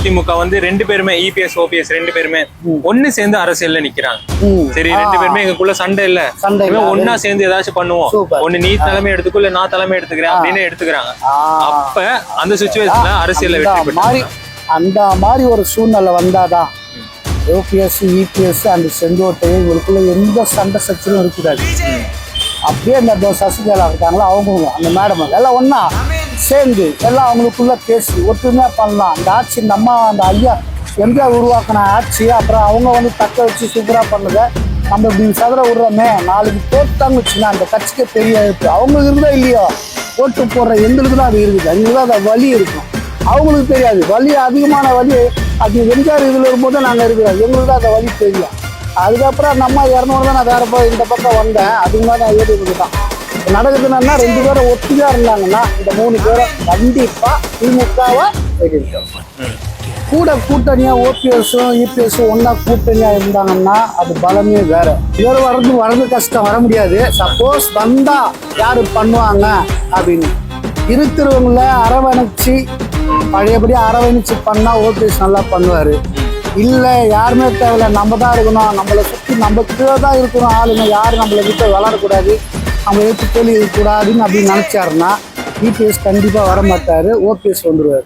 அதிமுக வந்து ரெண்டு பேருமே E இபிஎஸ் ஓபிஎஸ் ரெண்டு பேருமே ஒண்ணு சேர்ந்து அரசியல்ல நிக்கிறாங்க. சரி ரெண்டு பேருமே எங்களுக்குள்ள சண்டை இல்ல. ஒண்ணா சேர்ந்து ஏதாச்சும் பண்ணுவோம். ஒண்ணு நீ தலைமை எடுத்துக்கோ இல்ல நான் தலைமை எடுத்துக்கிறேன் அப்படின்னு எடுத்துக்கிறாங்க. அப்ப அந்த சுச்சுவேஷன்ல அரசியல்ல அந்த வெற்றி அந்த மாதிரி ஒரு சூழ்நிலை வந்தாதான் ஓபிஎஸ் இபிஎஸ் அந்த செங்கோட்டை இவருக்குள்ள எந்த சண்டை சச்சரும் இருக்கக்கூடாது. அப்படியே இந்த தோ- சசிகலா இருக்காங்களா அவங்க அந்த மேடம் எல்லாம் ஒண்ணா. சேர்ந்து எல்லாம் அவங்களுக்குள்ள பேசி ஒற்றுமையாக பண்ணலாம். அந்த ஆட்சி நம்ம அந்த ஐயா எம்ஜிஆர் உருவாக்கின ஆட்சி அப்புறம் அவங்க வந்து தக்க வச்சு சூப்பராக பண்ணுங்க நம்ம இப்படி சதுர விடுறோமே நாளைக்கு போட்டாங்க வச்சுன்னா அந்த கட்சிக்கு பெரிய இருக்கு அவங்களுக்கு இருந்தா இல்லையோ? ஓட்டு போடுற எங்களுக்கு தான் அது இருக்குது. எங்களுக்கு தான் அந்த வலி இருக்கும். அவங்களுக்கு தெரியாது. வலி அதிகமான வலி அது எம்ஜிஆர் இதில் இருக்கும்போது நாங்கள் இருக்கிறோம். எங்களுக்கு தான் அந்த வலி தெரியும். அதுக்கப்புறம் நம்ம இரநூறு தான் நான் வேறு போய் இந்த பக்கம் வந்தேன். அதுக்கு மேலே நான் ஏறி தான் நடக்குதுன்னா ரெண்டு பேரும் ஒத்துமையா இருந்தாங்கன்னா இந்த மூணு பேரும் கண்டிப்பா திமுகவை கூட கூட்டணியா ஓபிஎஸும் இபிஎஸும் ஒன்னா கூட்டணியா இருந்தாங்கன்னா அது பலமே வேற. இவர் வர்றது வர்றது கஷ்டம் வர முடியாது. சப்போஸ் வந்தா யாரு பண்ணுவாங்க அப்படின்னு. இருக்கிறவங்கள அரவணைச்சு பழையபடி அரவணைச்சு பண்ணா ஓபிஎஸ் நல்லா பண்ணுவாரு. இல்லை யாருமே தேவையில்ல நம்ம தான் இருக்கணும். நம்மளை சுற்றி நம்ம கீழே தான் இருக்கணும். ஆளுங்க யாரும் நம்மளை விட்டு வளரக்கூடாது. அவன் எடுத்து இருக்கக்கூடாதுன்னு அப்படின்னு நினச்சாருன்னா இபிஎஸ் கண்டிப்பாக வர மாட்டார் ஓபிஎஸ் வந்துடுவார்